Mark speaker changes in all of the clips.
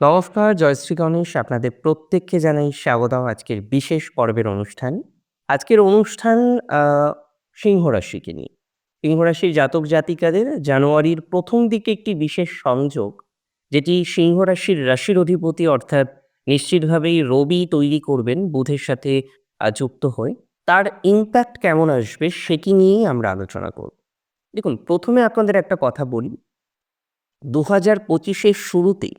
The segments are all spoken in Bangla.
Speaker 1: নমস্কার জয়শ্রী গণেশ। আপনাদের প্রত্যেককে জানাই স্বাগতম আজকের বিশেষ পর্বের অনুষ্ঠান। আজকের অনুষ্ঠান সিংহ রাশিকে নিয়ে। সিংহ রাশির জাতক জাতিকাদের জানুয়ারির প্রথম দিকে একটি বিশেষ সংযোগ, যেটি সিংহ রাশির রাশির অধিপতি অর্থাৎ নিশ্চিতভাবেই রবি তৈরি করবেন, বুধের সাথে যুক্ত হয়ে। তার ইম্প্যাক্ট কেমন আসবে সেটি নিয়েই আমরা আলোচনা করব। দেখুন, প্রথমে আপনাদের একটা কথা বলি। দু হাজার পঁচিশের শুরুতেই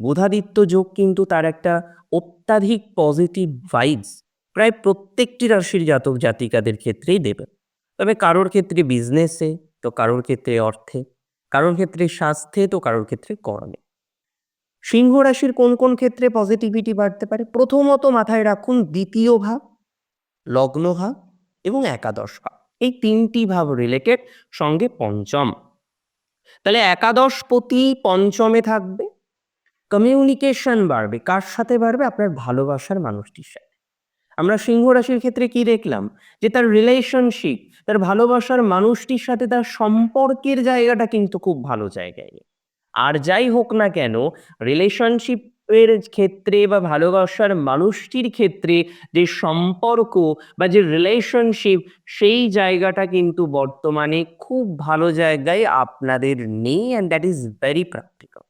Speaker 1: বুধাদিত্য যোগ কিন্তু তার একটা অত্যাধিক পজিটিভ ভাইবস প্রায় প্রত্যেকটি রাশির জাতক জাতিকাদের ক্ষেত্রেই দেবে। তবে কারোর ক্ষেত্রে বিজনেসে তো কারোর ক্ষেত্রে অর্থে, কারোর ক্ষেত্রে স্বাস্থ্যে, তো কারোর ক্ষেত্রে কর্মে। সিংহ রাশির কোন কোন ক্ষেত্রে পজিটিভিটি বাড়তে পারে? প্রথমত মাথায় রাখুন দ্বিতীয় ভাব, লগ্ন ভাব এবং একাদশ ভাব। এই তিনটি ভাব রিলেটেড সঙ্গে পঞ্চম। তাহলে একাদশ পতি পঞ্চমে থাকবে কমিউনিকেশন বাড়বে, কার সাথে বাড়বে? আপনার ভালোবাসার মানুষটির সাথে। আমরা সিংহ রাশির ক্ষেত্রে কি দেখলাম? যে তার রিলেশনশিপ তার ভালোবাসার মানুষটির সাথে তার সম্পর্কের জায়গাটা কিন্তু খুব ভালো জায়গায় আর যাই হোক না কেন রিলেশনশিপের ক্ষেত্রে বা ভালোবাসার মানুষটির ক্ষেত্রে যে সম্পর্ক বা যে রিলেশনশিপ সেই জায়গাটা কিন্তু বর্তমানে খুব ভালো জায়গায় আপনাদের নেই and that is very practical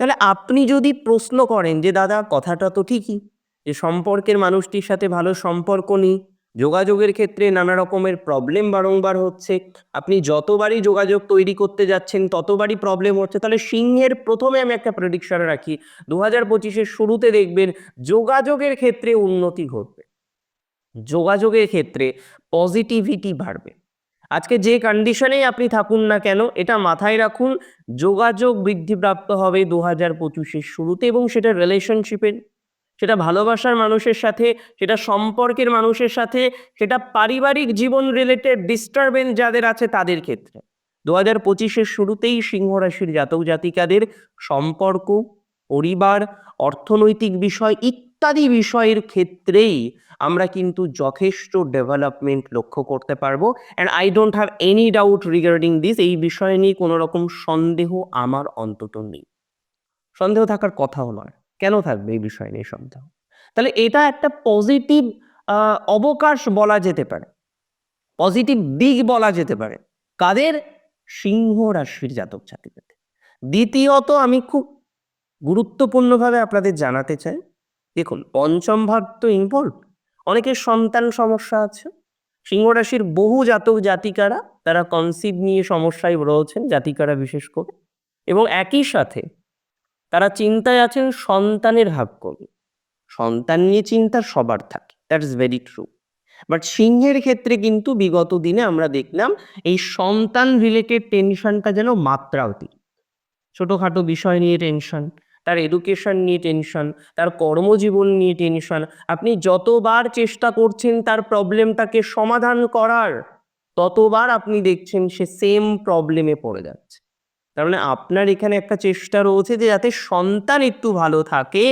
Speaker 1: তাহলে আপনি যদি প্রশ্ন করেন যে, দাদা, কথাটা তো ঠিকই যে, সম্পর্কের মানুষটির সাথে ভালো সম্পর্ক নেই। যোগাযোগের ক্ষেত্রে নানা রকমের প্রবলেম বারংবার হচ্ছে। আপনি যতবারই যোগাযোগ তৈরি করতে যাচ্ছেন, ততবারই প্রবলেম হচ্ছে। তাহলে সিংহের প্রথমে আমি একটা প্রেডিকশন রাখি। দু হাজার পঁচিশের শুরুতে দেখবেন যোগাযোগের ক্ষেত্রে উন্নতি ঘটবে। যোগাযোগের ক্ষেত্রে পজিটিভিটি বাড়বে। আজকে যে কন্ডিশনেই আপনি থাকুন না কেন, এটা মাথায় রাখুন, যোগাযোগ বৃদ্ধিপ্রাপ্ত হবে দু হাজার পঁচিশের শুরুতে এবং সেটা রিলেশনশিপের সেটা ভালোবাসার মানুষের সাথে, সেটা সম্পর্কের মানুষের সাথে, সেটা পারিবারিক জীবন রিলেটেড ডিস্টারবেন্স যাদের আছে তাদের ক্ষেত্রে। দু হাজার পঁচিশের শুরুতেই সিংহ রাশির জাতক জাতিকাদের সম্পর্ক, পরিবার, অর্থনৈতিক বিষয় ইত্যাদি বিষয়ের ক্ষেত্রেই আমরা কিন্তু যথেষ্ট ডেভেলপমেন্ট লক্ষ্য করতে পারব। And I don't have any doubt regarding this এই বিষয় নিয়ে কোনো রকম সন্দেহ আমার অন্তত নেই। সন্দেহ থাকার কথাও নয়। কেন থাকবে এই বিষয় নিয়ে সন্দেহ? তাহলে এটা একটা পজিটিভ অবকাশ বলা যেতে পারে। পজিটিভ দিক বলা যেতে পারে। কাদের? সিংহ রাশির জাতক জাতিকাদের দ্বিতীয়ত আমি খুব গুরুত্বপূর্ণভাবে আপনাদের জানাতে চাই দেখুন, পঞ্চম ভাব তো ইম্পর্ট অনেকের সন্তান সমস্যা আছে। সিংহ রাশির বহু জাতক জাতিকারা তারা কনসিভ নিয়ে সমস্যায় রয়েছেন, জাতিকারা বিশেষ করে। এবং একই সাথে তারা চিন্তায় আছেন সন্তানের হাব কমে সন্তান নিয়ে চিন্তা সবার থাকে that is very true but সিংহের ক্ষেত্রে কিন্তু বিগত দিনে আমরা দেখলাম, এই সন্তান রিলেটেড টেনশনটা যেন মাত্রা অতিরিক্ত ছোটোখাটো বিষয় নিয়ে টেনশন তার এডুকেশন নিয়ে টেনশন তার কর্মজীবন নিয়ে টেনশন আপনি যতবার চেষ্টা করছেন তার প্রবলেমটাকে সমাধান করার, ততবার আপনি দেখছেন সে সেম প্রবলেমে পড়ে যাচ্ছে। তার মানে আপনার এখানে একটা চেষ্টা রয়েছে যে যাতে সন্তান একটু ভালো থাকে,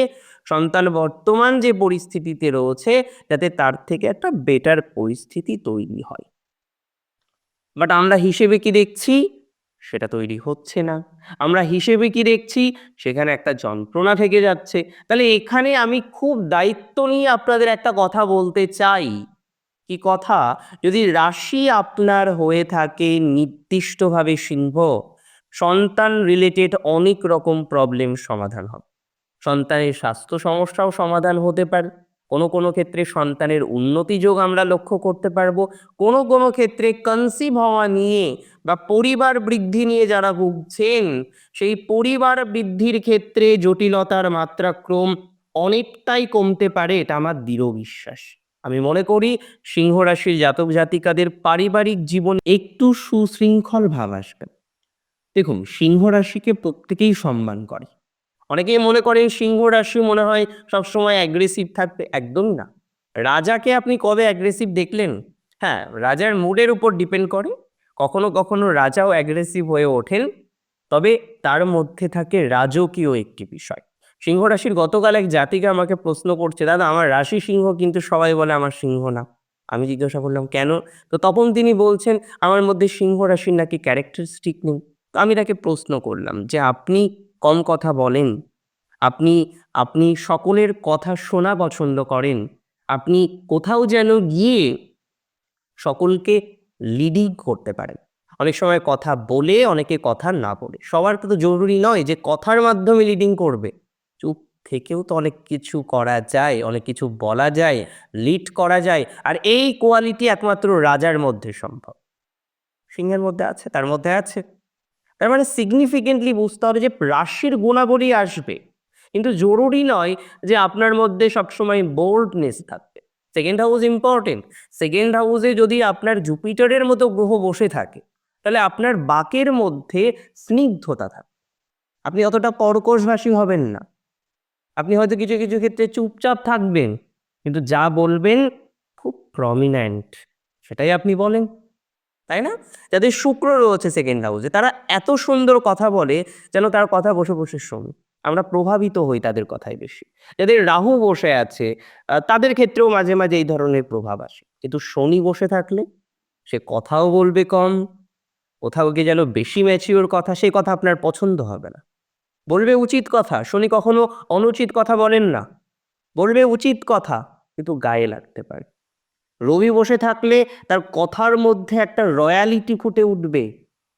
Speaker 1: সন্তান বর্তমান যে পরিস্থিতিতে রয়েছে, যাতে তার থেকে একটা বেটার পরিস্থিতি তৈরি হয়। বাট আমরা হিসেবে কি দেখছি? সেটা তৈরি হচ্ছে না। আমরা হিসেবে কি দেখছি? সেখানে একটা যন্ত্রণা থেকে যাচ্ছে। তাহলে এখানে আমি খুব দায়িত্ব নিয়ে আপনাদের একটা কথা বলতে চাই। কি কথা? যদি রাশি আপনার হয়ে থাকে নির্দিষ্টভাবে সিংহ, সন্তান রিলেটেড অনেক রকম প্রবলেম সমাধান হবে। সন্তানের স্বাস্থ্য সমস্যাও সমাধান হতে পারে। কোনো কোনো ক্ষেত্রে সন্তানের উন্নতি যোগ আমরা লক্ষ্য করতে পারব। কোনো কোনো ক্ষেত্রে কনসিভ হওয়া নিয়ে বা পরিবার বৃদ্ধি নিয়ে যারা ভুগছেন, সেই পরিবার বৃদ্ধির ক্ষেত্রে জটিলতার মাত্রাক্রম অনেকটাই কমতে পারে, এটা আমার দৃঢ় বিশ্বাস। আমি মনে করি সিংহ রাশির জাতক জাতিকাদের পারিবারিক জীবন একটু সুশৃঙ্খল ভাব আসবে। দেখুন সিংহ রাশিকে প্রত্যেকেই সম্মান করে। অনেকেই মনে করেন সিংহ রাশি মনে হয় সবসময় অ্যাগ্রেসিভ থাকবে একদমই না। রাজাকে আপনি কবে অ্যাগ্রেসিভ দেখলেন? হ্যাঁ রাজার মুডের উপর ডিপেন্ড করে। কখনো কখনো রাজাও অ্যাগ্রেসিভ হয়ে ওঠেন। তবে তার মধ্যে থাকে রাজকীয় একটি বিষয়। সিংহ রাশির গতকাল এক জাতিকে আমাকে প্রশ্ন করছে, দাদা, আমার রাশি সিংহ কিন্তু সবাই বলে আমার সিংহ না। আমি জিজ্ঞাসা করলাম, কেন? তো তখন তিনি বলছেন, আমার মধ্যে সিংহ রাশির নাকি ক্যারেক্টারিস্টিক নেই। তো আমি তাকে প্রশ্ন করলাম যে, আপনি কম কথা বলেন। আপনি আপনি সকলের কথা শোনা পছন্দ করেন। আপনি কোথাও যেন গিয়ে সকলকে লিডিং করতে পারেন। অনেক সময় কথা বলে, অনেকে কথা না বলে। সবার তো জরুরি নয় যে কথার মাধ্যমে লিডিং করবে। চুপ থেকেও তো অনেক কিছু করা যায়, অনেক কিছু বলা যায় লিড করা যায়। আর এই কোয়ালিটি একমাত্র রাজার মধ্যে সম্ভব। সিংহের মধ্যে আছে, তার মধ্যে আছে। তার মানে সিগনিফিকেন্টলি বুঝতে হবে যে রাশির গুণাবলী আসবে। কিন্তু জরুরি নয় যে আপনার মধ্যে সবসময় বোল্ডনেস থাকবে। সেকেন্ড হাউস ইম্পর্টেন্ট সেকেন্ড হাউসে যদি আপনার জুপিটারের মতো গ্রহ বসে থাকে, তাহলে আপনার বাকের মধ্যে স্নিগ্ধতা থাকে আপনি অতটা কর্কশভাষী হবেন না। আপনি হয়তো কিছু কিছু ক্ষেত্রে চুপচাপ থাকবেন, কিন্তু যা বলবেন খুব প্রমিনেন্ট সেটাই আপনি বলেন। তাই না? যাদের শুক্র রয়েছে সেকেন্ড হাউসে তারা এত সুন্দর কথা বলে যেন তার কথা বসে বসে শুনি। আমরা প্রভাবিত হই তাদের কথায় বেশি। যাদের রাহু বসে আছে তাদের ক্ষেত্রেও মাঝে মাঝে এই ধরনের প্রভাব আসে। কিন্তু শনি বসে থাকলে, সে কথাও বলবে কম, কোথাও গিয়ে যেন বেশি ম্যাচিওর কথা, সেই কথা আপনার পছন্দ হবে না। বলবে উচিত কথা। শনি কখনো অনুচিত কথা বলেন না। বলবে উচিত কথা, কিন্তু গায়ে লাগতে পারে। রবি বসে থাকলে তার কথার মধ্যে একটা রয়্যালিটি ফুটে উঠবে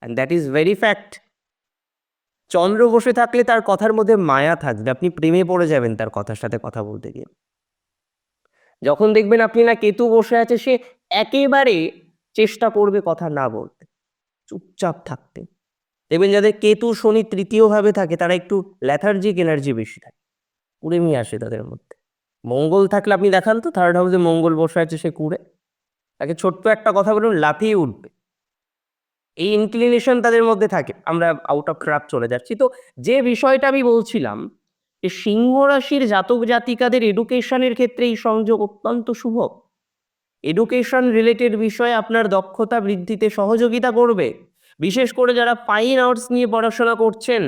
Speaker 1: and that is very fact চন্দ্র বসে থাকলে তার কথার মধ্যে মায়া থাকবে, আপনি প্রেমে পড়ে যাবেন তার কথার সাথে কথা বলতে গিয়ে। যখন দেখবেন আপনি না কেতু বসে আছে, সে একেবারে চেষ্টা করবে কথা না বলতে, চুপচাপ থাকতে। দেখবেন যাদের কেতু, শনি তৃতীয়ভাবে থাকে, তারা একটু ল্যাথার্জিক এনার্জি বেশি থাকে কুড়েমি আসে তাদের মধ্যে। মঙ্গল থাকলে আপনি দেখান তো থার্ড হাউসে মঙ্গল বসে আছে, সে কুড়ে। তাকে ছোট্ট একটা কথা বলুন, লাফিয়ে উঠবে। এই ইনক্লিনেশন তাদের মধ্যে থাকে। আমরা আউট অফ ট্র্যাপ চলে যাচ্ছি। তো যে বিষয়টা আমি বলছিলাম, যে সিংহ রাশির জাতক জাতিকাদের এডুকেশনের ক্ষেত্রে এই সংযোগ অত্যন্ত শুভ এডুকেশন রিলেটেড বিষয়ে আপনার দক্ষতা বৃদ্ধিতে সহযোগিতা করবে। বিশেষ করে যারা ফাইন আর্টস নিয়ে পড়াশোনা করছেন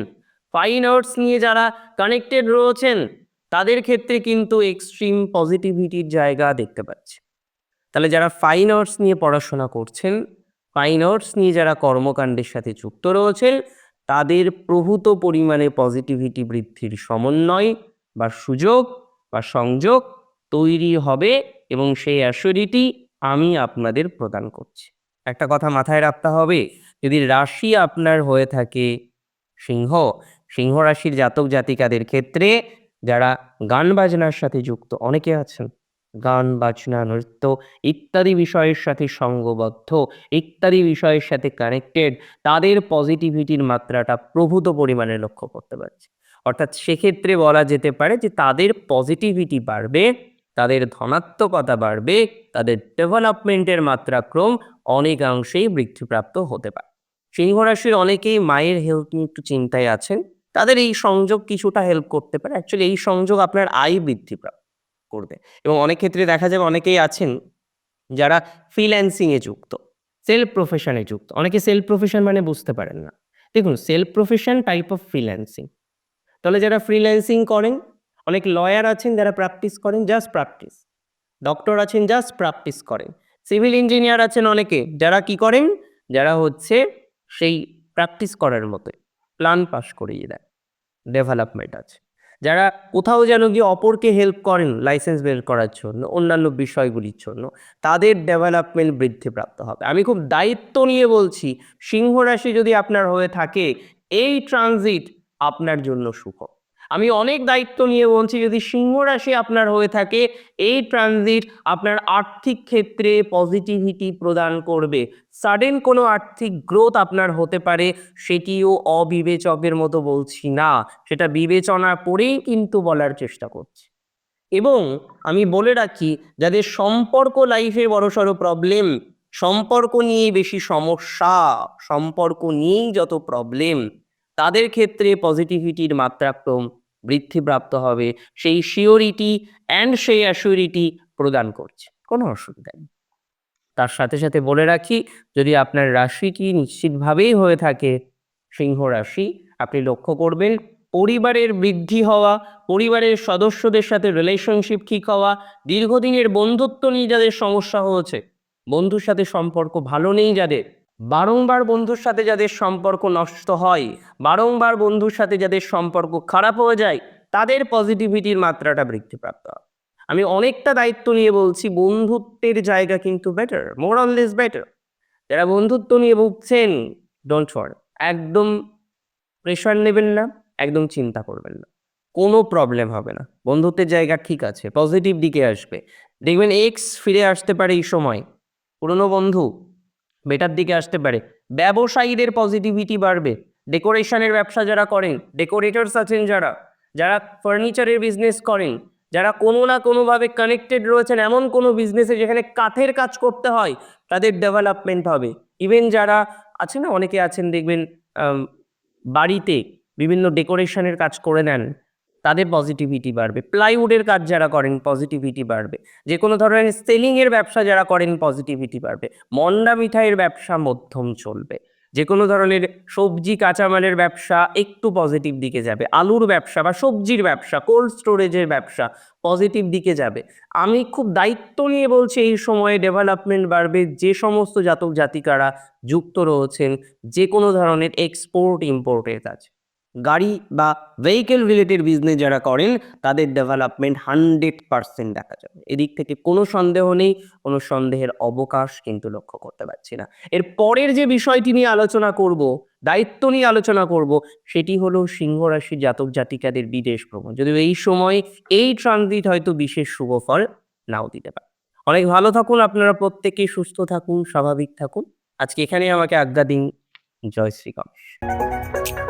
Speaker 1: ফাইন আর্টস নিয়ে যারা কানেক্টেড রয়েছেন তাদের ক্ষেত্রে কিন্তু এক্সট্রিম পজিটিভিটির জায়গা দেখতে পাচ্ছি। তাহলে যারা ফাইন আর্টস নিয়ে পড়াশোনা করছেন ফাইন আর্টস নিয়ে যারা কর্মকাণ্ডের সাথে যুক্ত রয়েছেন, তাদের প্রভূত পরিমাণে পজিটিভিটি বৃদ্ধির সমন্বয় বা সুযোগ বা সংযোগ তৈরি হবে এবং সেই অ্যাসিডিটি আমি আপনাদের প্রদান করছি। একটা কথা মাথায় রাখতে হবে, যদি রাশি আপনার হয়ে থাকে সিংহ সিংহ রাশির জাতক জাতিকাদের ক্ষেত্রে যারা গান বাজনার সাথে যুক্ত, অনেকে আছেন। গান, বাজনা, নৃত্য ইত্যাদি বিষয়ের সাথে সঙ্গবদ্ধ, ইত্যাদি বিষয়ের সাথে কানেক্টেড তাদের পজিটিভিটির মাত্রাটা প্রভূত পরিমাণে লক্ষ্য করতে পারছে। অর্থাৎ সেক্ষেত্রে বলা যেতে পারে যে তাদের পজিটিভিটি বাড়বে, তাদের ধনাত্মকতা বাড়বে, তাদের ডেভেলপমেন্টের মাত্রাক্রম অনেকাংশেই বৃদ্ধিপ্রাপ্ত হতে পারে। সিংহ রাশির অনেকেই মায়ের হেলথ নিয়ে একটু চিন্তায় আছেন। তাদের এই সংযোগ কিছুটা হেল্প করতে পারে। অ্যাকচুয়ালি এই সংযোগ আপনার আয় বৃদ্ধি করবে। এবং অনেক ক্ষেত্রে দেখা যাবে অনেকেই আছেন যারা ফ্রিল্যান্সিংয়ে যুক্ত সেলফ প্রফেশনে যুক্ত। অনেকে সেলফ প্রফেশন মানে বুঝতে পারেন না। দেখুন self profession type of freelancing তাহলে যারা ফ্রিল্যান্সিং করেন, অনেক লয়ার আছেন যারা প্র্যাকটিস করেন জাস্ট প্র্যাকটিস ডক্টর আছেন জাস্ট প্র্যাকটিস করেন। সিভিল ইঞ্জিনিয়ার আছেন অনেকে, যারা কি করেন? যারা হচ্ছে সেই প্র্যাকটিস করার মতো প্ল্যান পাস করিয়ে দেয়। ডেভেলপমেন্ট আছে। যারা কোথাও যেন গিয়ে অপরকে হেল্প করেন লাইসেন্স বের করার জন্য, অন্যান্য বিষয়গুলির জন্য, তাদের ডেভেলপমেন্ট বৃদ্ধিপ্রাপ্ত হবে। আমি খুব দায়িত্ব নিয়ে বলছি সিংহ রাশি যদি আপনার হয়ে থাকে, এই ট্রানজিট আপনার জন্য সুখ আমি অনেক দায়িত্ব নিয়ে বলছি, যদি সিংহ রাশি আপনার হয়ে থাকে, এই ট্রানজিট আপনার আর্থিক ক্ষেত্রে পজিটিভিটি প্রদান করবে। সাডেন কোনো আর্থিক গ্রোথ আপনার হতে পারে, সেটিও অবিবেচকের মতো বলছি না। সেটা বিবেচনা করেই কিন্তু বলার চেষ্টা করছি। এবং আমি বলে রাখি, যাদের সম্পর্ক লাইফে বড়সড় প্রবলেম সম্পর্ক নিয়ে বেশি সমস্যা, সম্পর্ক নিয়েই যত প্রবলেম তাদের ক্ষেত্রে পজিটিভিটির মাত্রাক্রম বৃদ্ধিপ্রাপ্ত হবে, সেই শিওরিটি অ্যান্ড সেই অ্যাসিউরিটি প্রদান করছে। কোনো অসুবিধা নেই। তার সাথে সাথে বলে রাখি, যদি আপনার রাশিটি নিশ্চিতভাবেই হয়ে থাকে, সিংহ রাশি, আপনি লক্ষ্য করবেন, পরিবারের বৃদ্ধি হওয়া, পরিবারের সদস্যদের সাথে রিলেশনশিপ ঠিক হওয়া, দীর্ঘদিনের বন্ধুত্ব নিয়ে যাদের সমস্যা হয়েছে, বন্ধুর সাথে সম্পর্ক ভালো নেই যাদের বারংবার বন্ধুর সাথে যাদের সম্পর্ক নষ্ট হয়, বারংবার বন্ধুর সাথে যাদের সম্পর্ক খারাপ হয়ে যায়, তাদের পজিটিভিটির মাত্রাটা বৃদ্ধিপ্রাপ্ত। হবে আমি অনেকটা দায়িত্ব নিয়ে বলছি, বন্ধুত্বের জায়গা কিন্তু better more on less better যারা বন্ধুত্ব নিয়ে ভুগছেন ডোন্ট ওয়ার একদম প্রেশার নেবেন না, একদম চিন্তা করবেন না। কোনো প্রবলেম হবে না। বন্ধুত্বের জায়গা ঠিক আছে পজিটিভ দিকে আসবে। দেখবেন এক্স ফিরে আসতে পারে এই সময়। পুরনো বন্ধু বেটার দিকে আসতে পারে। ব্যবসায়ীদের পজিটিভিটি বাড়বে। ডেকোরেশনের ব্যবসা যারা করেন ডেকোরেটরস আছেন যারা যারা ফার্নিচারের বিজনেস করেন, যারা কোনো না কোনোভাবে কানেক্টেড রয়েছেন, এমন কোনো বিজনেসে যেখানে কাঠের কাজ করতে হয়, তাদের ডেভেলপমেন্ট হবে। ইভেন যারা আছে না, অনেকে আছেন দেখবেন বাড়িতে বিভিন্ন ডেকোরেশনের কাজ করে নেন। তাদের পজিটিভিটি বাড়বে। প্লাইউডের কাজ যারা করেন পজিটিভিটি বাড়বে। যে কোনো ধরনের সেলিংয়ের ব্যবসা যারা করেন পজিটিভিটি বাড়বে। মন্ডা মিঠাইয়ের ব্যবসা মধ্যম চলবে। যে কোনো ধরনের সবজি কাঁচামালের ব্যবসা একটু পজিটিভ দিকে যাবে। আলুর ব্যবসা বা সবজির ব্যবসা কোল্ড স্টোরেজের ব্যবসা পজিটিভ দিকে যাবে। আমি খুব দায়িত্ব নিয়ে বলছি এই সময়ে ডেভেলপমেন্ট বাড়বে। যে সমস্ত জাতক জাতিকারা যুক্ত রয়েছেন যে কোনো ধরনের এক্সপোর্ট ইম্পোর্টের কাজ। গাড়ি বা ভেহিকেল রিলেটেড বিজনেস যারা করেন, তাদের ডেভেলপমেন্ট হান্ড্রেড পার্সেন্ট দেখা যাবে। এদিক থেকে কোনো সন্দেহ নেই, কোনো সন্দেহের অবকাশ কিন্তু লক্ষ্য করতে পারছি না। এর পরের যে বিষয়টি নিয়ে আলোচনা করব, দায়িত্ব নিয়ে আলোচনা করব, সেটি হলো সিংহ রাশির জাতক জাতিকাদের বিদেশ ভ্রমণ। যদিও এই সময় এই ট্রানজিট হয়তো বিশেষ শুভ ফল নাও দিতে পারে। অনেক ভালো থাকুন, আপনারা প্রত্যেকেই সুস্থ থাকুন, স্বাভাবিক থাকুন। আজকে এখানেই আমাকে আজ্ঞা দিন। জয় শ্রী গণেশ।